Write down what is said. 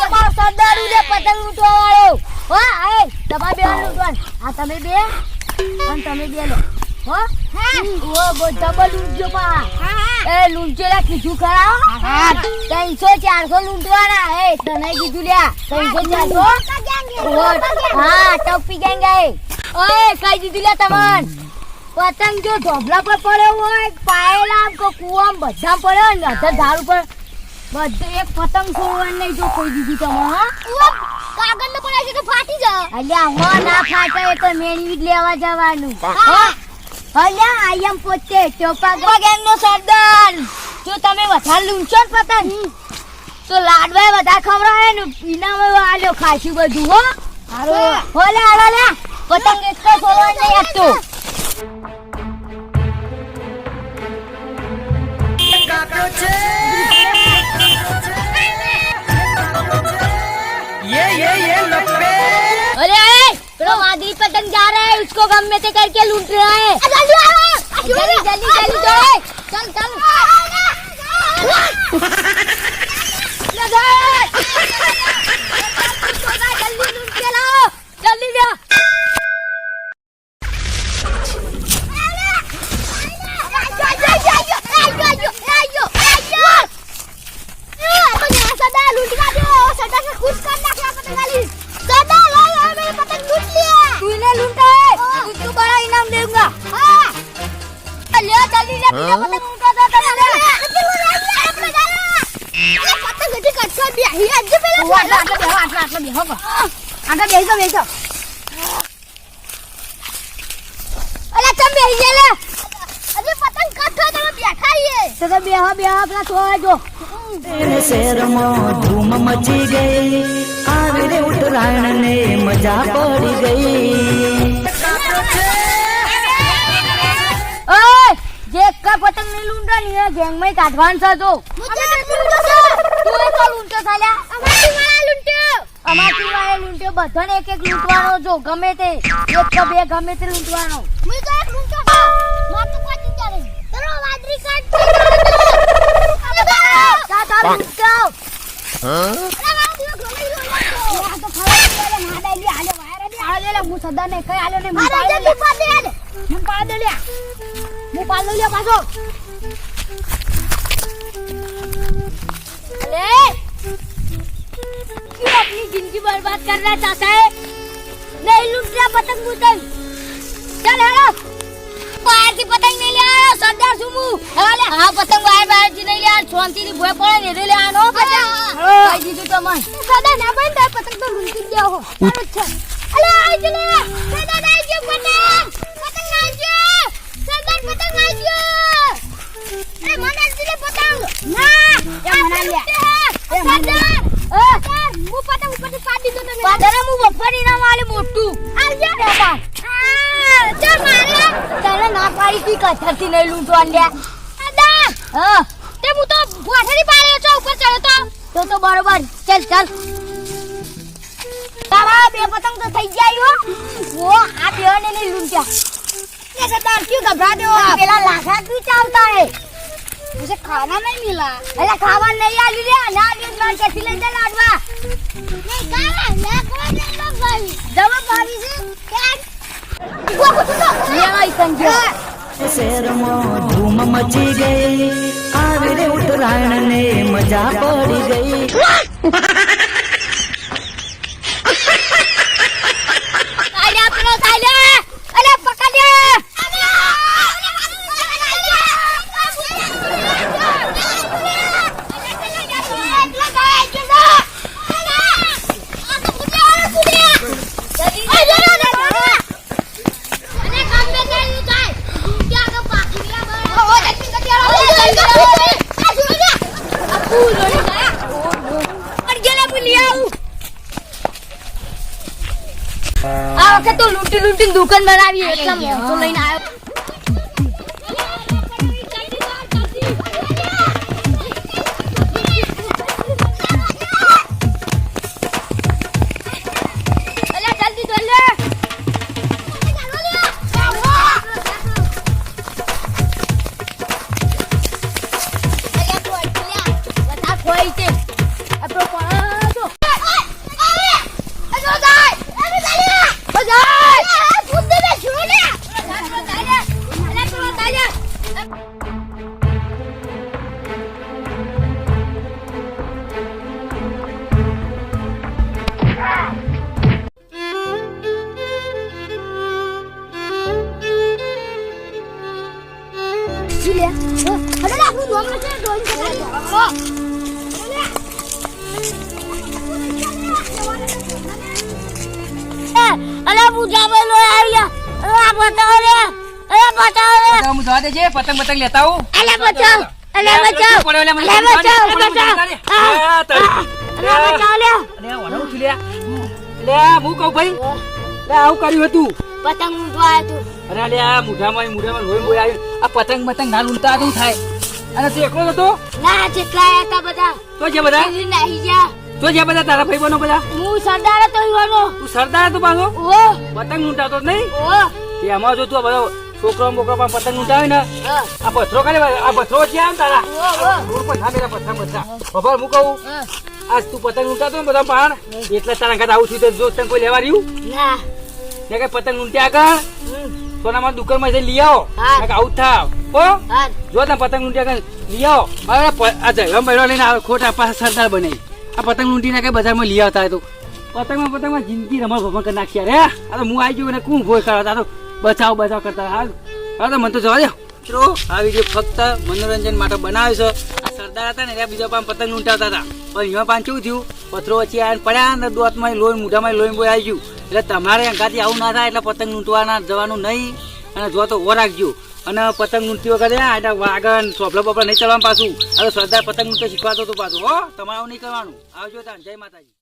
તમારો સરદાર ઉડે પતંગ લૂંટવા વાળો. હો એ તમારે બે લૂંટવાનું. આ તમે બે? અને તમે બે લો. હો? ઓ બધા બલ લૂંટજો પા. એ લૂંટેલા કીધું ખરા? ત્રણસો ચારસો લૂંટવાના. એ તને કીધું લ્યા ત્રણસો ચારસો. હા. ટપી ગેંગ એ? ઓય કઈ દીધું લ્યા તમને? પતંગ જો ઢોબલા પર પડ્યો હોય પાયેલા આમ કે કુવામ બધા પડ્યો ને અધર ધાર ઉપર બધે એક પતંગ છોડવાનું નહીં જો કોઈ દીધું તમે હા? અલ્યા હો ના ફાટે એ તો મેળવી જ લેવા જવાનું. હો. અલ્યા આઈ એમ પોતે ચોપા ગેંગ નો સરદાર. જો તમે વધારે લૂંટશો ને પતંગ તો લાડવા વધારે ખવડાવે ને ઇનામ આલ્યો ખાશું બધું હો? હો લે હાલો લે. પતંગ એક તો છોડવા નહીં આપતો. तो मादरी पतंग जा रहा है उसको गम में से करके लूट रहा है जल्दी जल्दी जल्दी दौड़े चल चल ले બેહા બેહા પેલા સોવા જો શહેરમાં ધૂમ મચી ગઈ આવે ઉત્તરાયણ ને મજા પડી ગઈ જે પતંગ નહીં લૂંટા ની ગેંગમાં કાઢવાનું છે. તો તું તો લૂંટો સાલ્યા અમારથી વાળે લૂંટ્યો બધાને એક એક લૂંટવાનો જો ગમે તે. એક કે બે ગમે તે લૂંટવાનો. જા તાર. લૂંટાવ લૂંટો હા. હું? સદા ને કઈ આલે ને હું પાડે લે હું પાડે લે હું પાડે લે પાછો અરે क्यों अपनी जिंदगी बर्बाद करना चाहता है नहीं लूट रहा पतंग पुतंग चल हेलो बाहर की पतंग नहीं ले आया सरदार सुमू हेलो हाँ पतंग बाहर बाहर की नहीं ले आया शांति ની ભોય પડે ને રે લે આનો કઈ દીધું તો મન સદા ના બંધ થાય પતંગ તો લૂંટી જ દેવો સારું છે અલે આઈ જ લે સદા કથરથી નહીં લૂંટવા લ્યા દાદા હા તે હું તો ગોઠડી પાડે છો ઉપર ચડ્યો તો તો તો બરોબર ચલ ચલ તારા બે પતંગ તો થઈ જાય હો ઓ આ બે ને નહીં લૂંટ્યા ये सरदार क्यों घबरा दे हो आप पेला लाखा क्यों चाहता है मुझे खाना नहीं मिला अरे खावा नहीं आली रे ना ली મચી ગઈ. આવી રે ઉત્તરાયણ ને મજા પડી ગઈ. તો લૂંટી લૂંટી દુકાન બનાવી એટલા મોટો લઈને આવ્યો અરે પૂજા ભાઈ લો આવી ગયા અરે આ બતાવો રે જવા દેજે પતંગ પતંગ લેતા આવું. અલે બચાવ અલે બચાવ અલે બચાવ. અલે બચાવ હું કહું ભાઈ? લે આવું કર્યું હતું. પતંગ ઊંધવા હતું. અરે લે આ મુઢામાં મુઢામાં લોહી બોય આવ્યું આ પતંગ પતંગ ના લૂંટતા હતું થાય. અને તે એકલો હતો? ના જેટલા હતા બધા. તો જે બધા? નાહી જા તો જે બધા? તારા ભાઈ બનો બધા? હું સરદાર હતો ઈવાનો. તું સરદાર હતો પાછો? ઓ. પતંગ લૂંટાતો જ નહીં? ઓ. એ અમાર જો તું બધો છોકરો બોકરો પણ પતંગ ઉડાવે ને આ પથરો ખાલી આ પથરો છે આમ તારા? રોડ પર થા પથરા બધા. ખબર હું કહું. આજ તું પતંગ લૂંટાતો ને બધા પાણ એટલે તારા ઘર આવું છું તો જો તને કોઈ લેવા રહ્યું? ના. કે પતંગ આગળ? હમ. સોનામાં દુકાનમાં જઈ લઈ આવો. કે આવું થાવ. ઓ જો તમે પતંગ લૂંટ્યા આગળ લઈ આવો. આ જયરામ બૈરો લઈને આવે ખોટા પાછા સરદાર બને. આ પતંગ લૂંટીને કઈ બજારમાં લઈ આવતા તો. પતંગમાં પતંગમાં જિંદગી રમણ ભમણ કરી નાખ્યા રે આ તો હું આવી ગયો ને કોણ ભોય કરવા તો બચાવ બચાવ કરતા હાલ. હા, તો મને તો જવા દે. મિત્રો, આ વીડિયો ફક્ત મનોરંજન માટે બનાવ્યો છે. સરદાર હતા ને ત્યાં બીજા પણ પતંગ લૂંટાવતા હતા. પણ એમાં પાંચ કેવું થયું? પથરો વચ્ચે આવીને પડ્યા ને દોતમાં લોહી, મોઢામાં લોહી બોય આવી ગયું. એટલે તમારે અંગાથી આવું ના થાય એટલે પતંગ લૂંટવાના, જવાનું નહીં. અને જો તો ઓ રાખજો. અને પતંગ લૂંટતી વખતે એટલે વાગન, સોપલા બોપલા નહીં ચડવાનું પાછું. હવે સરદાર પતંગ લૂંટો શીખવાતો હતું પાછું. હો, તમારે આવું નહીં કરવાનું. આવજો તાન. જય માતાજી.